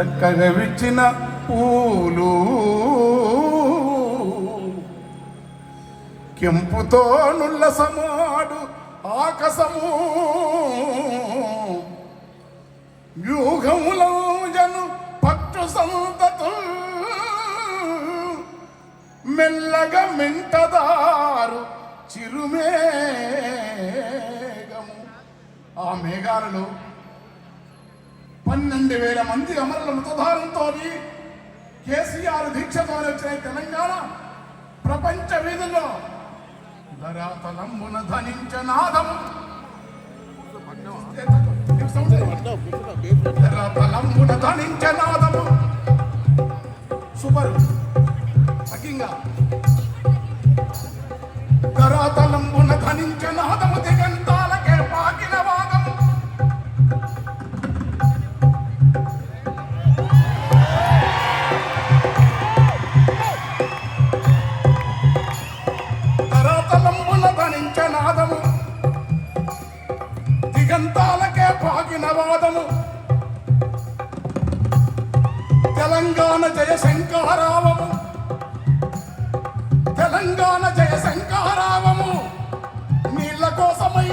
చక్కగా విచ్చిన పూలు కెంపుతో నుల్ల సమాడు ఆకసము వ్యూహములో జను పట్టు సంతతు. మెల్లగా మింటదారు చిరుమేఘము. ఆ మేఘాలలో పన్నెండు వేల మంది అమరుల మృతధారంతో కేసీఆర్ దీక్షతో వచ్చిన తెలంగాణ. ప్రపంచ వీధుల్లో ధరాతలంబున ధనించ నాదము. ధరాతలంబున ధనించ నాదము. సూపర్ అకింగా ధరాతలంబున తెలంగాణ జయ శంకారావము. తెలంగాణ జయ శంకారావము. నీళ్ళ కోసమై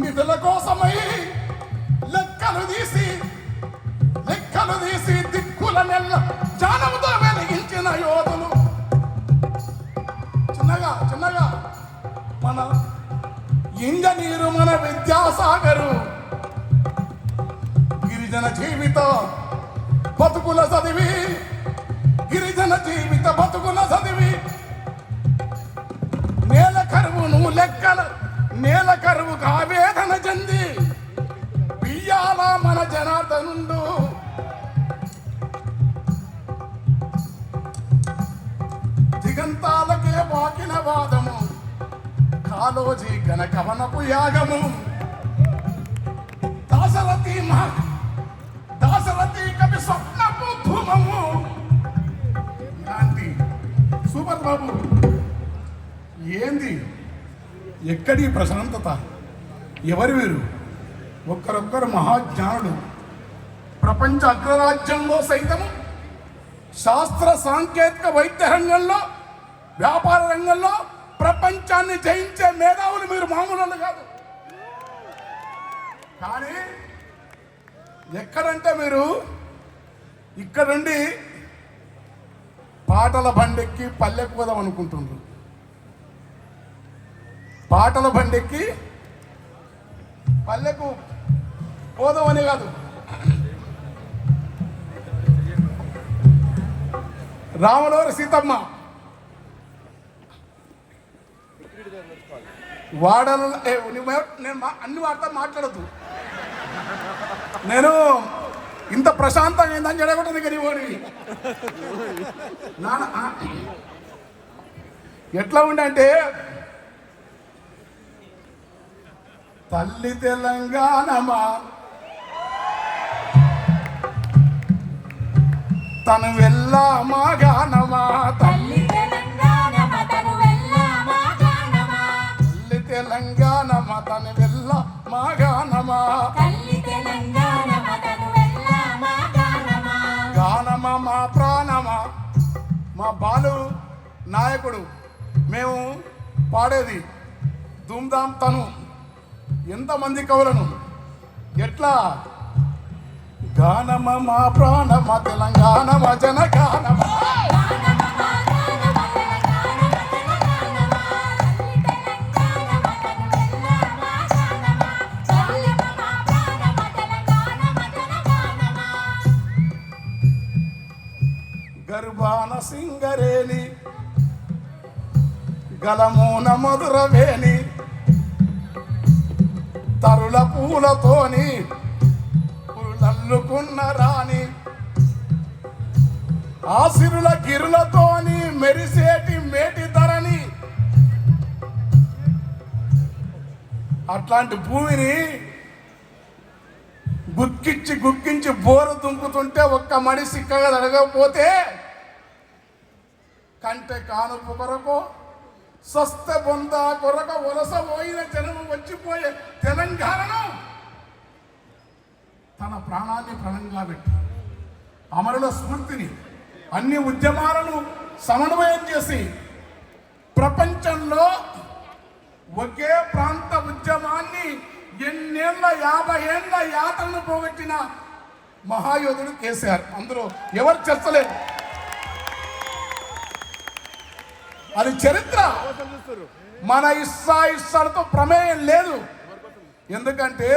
నిధుల కోసమై లెక్కలు తీసి లెక్కలు తీసి దిక్కుల నెల్ల జానముతో వెలిగించిన యోధులు. చిన్నగా చిన్నగా మన ఇంజనీరు మన విద్యాసాగరు. గిరిజన జీవిత బతుకుల చదివి గిరిజన జీవిత బతుకుల చదివి. నేల కరువును లెక్కల నేల కరువుకు ఆవేదన చెంది బియ్యాల మన జనార్దనుండు. దిగంతాలకే వాకిన వాదము కాలోజీ గణ కవనపు యాగము. దాసరథి మా బాబు. ఏంది? ఎక్కడి ప్రశాంతత? ఎవరు వీరు? ఒక్కరొక్కరు మహాజ్ఞానుడు ప్రపంచ అగ్రరాజ్యంలో సైతం శాస్త్ర సాంకేతిక వైద్య రంగంలో వ్యాపార రంగంలో ప్రపంచాన్ని జయించే మేధావులు మీరు మామూలు కాదు. కానీ ఎక్కడంటే మీరు ఇక్కడ నుండి పాటల బండెక్కి పల్లెకు పోదాం అనుకుంటుండ్రు. పాటల బండెక్కి పల్లెకు పోదామని కాదు. రాములవారి సీతమ్మ. వాడల నేను అన్ని వార్తలు మాట్లాడద్దు. నేను ఇంత ప్రశాంతంగా ఏందని జడగొట్టదు ఇక నాన్న ఎట్లా ఉండంటే తల్లి తెలంగాణమా? తను వెళ్ళా మాగానమా తల్లి తల్లి ప్రాణమా మా ప్రాణమా మా బాలు నాయకుడు. మేము పాడేది ధూమ్ధామ్ తను. ఎంతమంది కవులను? ఎట్లా? గానమ మా ప్రాణమ తెలంగాణ జన గర్భాన సింగరేణి గలమూన మధురవేణి తరుల పూలతోని పురులల్లుకున్న రాణి ఆసిరుల గిరులతోని మెరిసేటి మేటి ధరని అట్లాంటి భూమిని గుక్కించి గుక్కించి బోరు దుంకుతుంటే ఒక్క మడి సిక్కగా అడగకపోతే కంటే కానుపు కొరకు స్వస్థ బొంద కొరక వలస పోయిన జనము వచ్చిపోయే తెలంగాణను తన ప్రాణాన్ని ప్రణంగా పెట్టి అమరుల స్ఫూర్తిని అన్ని ఉద్యమాలను సమన్వయం చేసి ప్రపంచంలో ఒకే ప్రాంత ఉద్యమాన్ని ఎన్నేళ్ళ యాభై ఏళ్ళ యాతలను పోగొట్టిన మహాయోధుడు కేసీఆర్. అందరూ ఎవరు చర్చలేదు. అది చరిత్ర. మన ఇస్సా ఇస్సాలతో ప్రమేయం లేదు. ఎందుకంటే